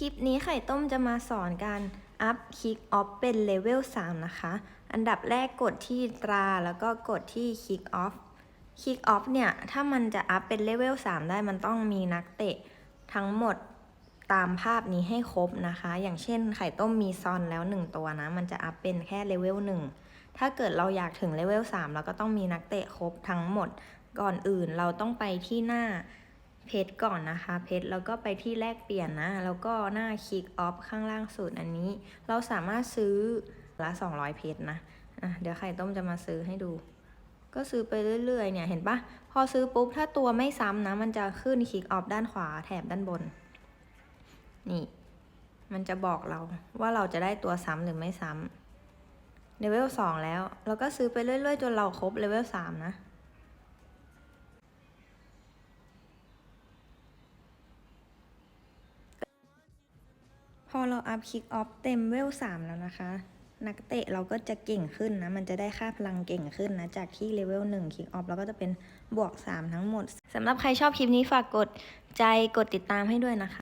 คลิปนี้ไข่ต้มจะมาสอนการอัพคิกออฟเป็นเลเวล3นะคะ อันดับแรกกดที่ตราแล้วก็กดที่คิกออฟคิกออฟเนี่ยถ้ามันจะอัพเป็นเลเวล3ได้มันต้องมีนักเตะทั้งหมดตามภาพนี้ให้ครบนะคะ อย่างเช่นไข่ต้มมีซอนแล้ว 1 ตัวนะ มันจะอัพเป็นแค่เลเวล1ถ้าเกิดเราอยากถึงเลเวล3เราก็ต้องมีนักเตะครบทั้งหมด ก่อนอื่นเราต้องไปที่หน้า เพจก่อนนะคะ เพจแล้วก็ไปที่แลกเปลี่ยนนะ แล้วก็หน้าคลิกออฟข้างล่างสุดอันนี้ เราสามารถซื้อละ 200 เพจนะอะเดี๋ยวไข่ต้มจะมาซื้อให้ดู ก็ซื้อไปเรื่อยๆ เนี่ยเห็นปะพอซื้อปุ๊บ ถ้าตัวไม่ซ้ำนะ มันจะขึ้นคลิกออฟด้านขวาแถบด้านบน นี่ มันจะบอกเราว่าเราจะได้ตัวซ้ำหรือไม่ซ้ำเลเวล2แล้ว แล้วก็ซื้อไปเรื่อยๆ จนเราครบเลเวล3นะ อเราอัพคิกออฟเต็มเวล3แล้วนะคะ นักเตะเราก็จะเก่งขึ้นนะ มันจะได้ค่าพลังเก่งขึ้นนะ จากที่เลเวล1คิกออฟเราก็จะเป็นบวก 3 ทั้งหมดสำหรับใครชอบคลิปนี้ฝากกดใจกดติดตามให้ด้วยนะคะ